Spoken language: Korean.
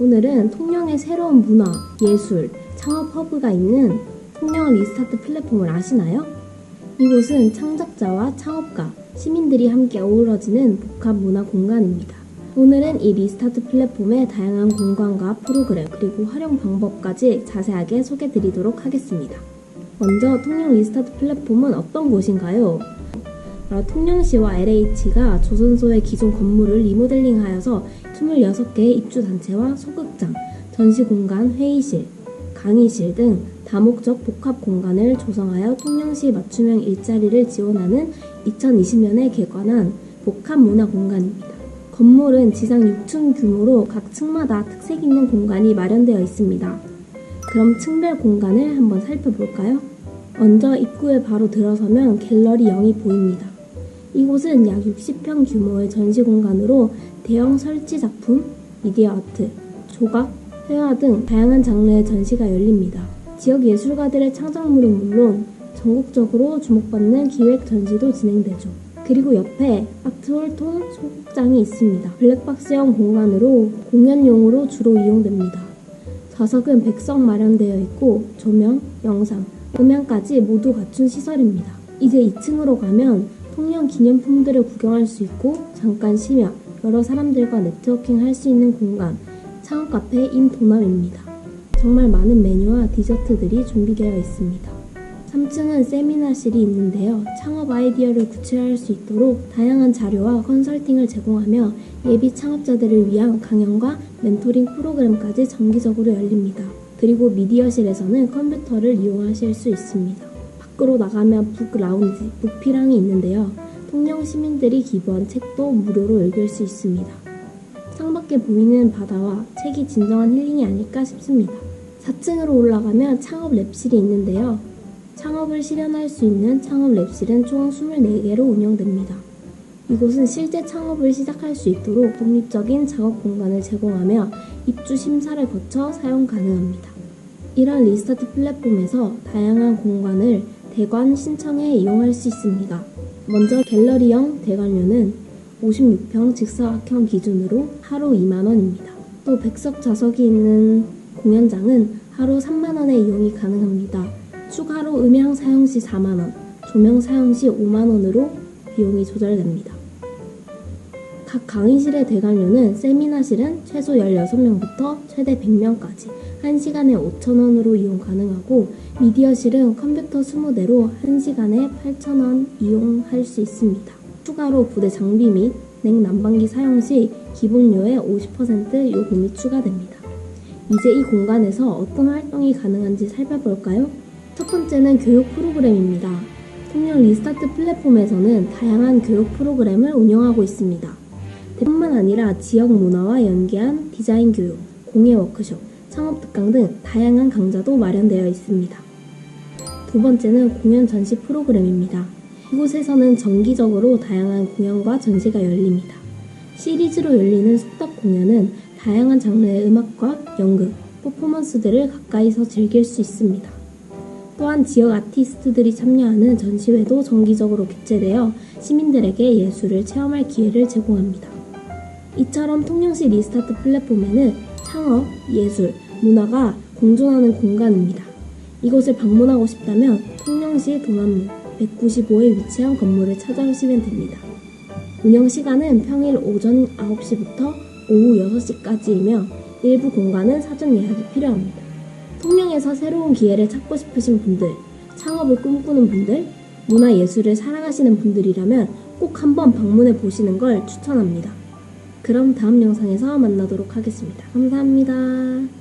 오늘은 통영의 새로운 문화, 예술, 창업 허브가 있는 통영 리스타트 플랫폼을 아시나요? 이곳은 창작자와 창업가, 시민들이 함께 어우러지는 복합 문화 공간입니다. 오늘은 이 리스타트 플랫폼의 다양한 공간과 프로그램 그리고 활용 방법까지 자세하게 소개해 드리도록 하겠습니다. 먼저 통영 리스타트 플랫폼은 어떤 곳인가요? 바로 통영시와 LH가 조선소의 기존 건물을 리모델링하여서 26개의 입주단체와 소극장, 전시공간, 회의실, 강의실 등 다목적 복합 공간을 조성하여 통영시 맞춤형 일자리를 지원하는 2020년에 개관한 복합 문화 공간입니다. 건물은 지상 6층 규모로 각 층마다 특색 있는 공간이 마련되어 있습니다. 그럼 층별 공간을 한번 살펴볼까요? 먼저 입구에 바로 들어서면 갤러리 0이 보입니다. 이곳은 약 60평 규모의 전시 공간으로 대형 설치 작품, 미디어 아트, 조각, 회화 등 다양한 장르의 전시가 열립니다. 지역 예술가들의 창작물은 물론 전국적으로 주목받는 기획 전시도 진행되죠. 그리고 옆에 아트홀톤 소극장이 있습니다. 블랙박스형 공간으로 공연용으로 주로 이용됩니다. 좌석은 백석 마련되어 있고 조명, 영상, 음향까지 모두 갖춘 시설입니다. 이제 2층으로 가면 통영 기념품들을 구경할 수 있고 잠깐 쉬며 여러 사람들과 네트워킹 할 수 있는 공간 창업 카페 임도남입니다. 정말 많은 메뉴와 디저트들이 준비되어 있습니다. 3층은 세미나실이 있는데요. 창업 아이디어를 구체화할 수 있도록 다양한 자료와 컨설팅을 제공하며 예비 창업자들을 위한 강연과 멘토링 프로그램까지 정기적으로 열립니다. 그리고 미디어실에서는 컴퓨터를 이용하실 수 있습니다. 밖으로 나가면 북 라운지, 북피랑이 있는데요. 통영 시민들이 기부한 책도 무료로 읽을 수 있습니다. 창밖에 보이는 바다와 책이 진정한 힐링이 아닐까 싶습니다. 4층으로 올라가면 창업 랩실이 있는데요. 창업을 실현할 수 있는 창업 랩실은 총 24개로 운영됩니다. 이곳은 실제 창업을 시작할 수 있도록 독립적인 작업 공간을 제공하며 입주 심사를 거쳐 사용 가능합니다. 이런 리스타트 플랫폼에서 다양한 공간을 대관 신청해 이용할 수 있습니다. 먼저 갤러리형 대관료는 56평 직사각형 기준으로 하루 2만원입니다. 또 백석 좌석이 있는 공연장은 하루 3만원의 이용이 가능합니다. 추가로 음향 사용 시 4만원, 조명 사용 시 5만원으로 비용이 조절됩니다. 각 강의실의 대관료는 세미나실은 최소 16명부터 최대 100명까지 1시간에 5,000원으로 이용 가능하고 미디어실은 컴퓨터 20대로 1시간에 8,000원 이용할 수 있습니다. 추가로 부대 장비 및 냉난방기 사용 시 기본료의 50% 요금이 추가됩니다. 이제 이 공간에서 어떤 활동이 가능한지 살펴볼까요? 첫 번째는 교육 프로그램입니다. 통영 리스타트 플랫폼에서는 다양한 교육 프로그램을 운영하고 있습니다. 뿐만 아니라 지역 문화와 연계한 디자인 교육, 공예 워크숍, 창업 특강 등 다양한 강좌도 마련되어 있습니다. 두 번째는 공연 전시 프로그램입니다. 이곳에서는 정기적으로 다양한 공연과 전시가 열립니다. 시리즈로 열리는 속닥 공연은 다양한 장르의 음악과 연극, 퍼포먼스들을 가까이서 즐길 수 있습니다. 또한 지역 아티스트들이 참여하는 전시회도 정기적으로 개최되어 시민들에게 예술을 체험할 기회를 제공합니다. 이처럼 통영시 리스타트 플랫폼에는 창업, 예술, 문화가 공존하는 공간입니다. 이곳을 방문하고 싶다면 통영시 동안문 195에 위치한 건물을 찾아오시면 됩니다. 운영 시간은 평일 오전 9시부터 오후 6시까지이며 일부 공간은 사전 예약이 필요합니다. 통영에서 새로운 기회를 찾고 싶으신 분들, 창업을 꿈꾸는 분들, 문화예술을 사랑하시는 분들이라면 꼭 한번 방문해 보시는 걸 추천합니다. 그럼 다음 영상에서 만나도록 하겠습니다. 감사합니다.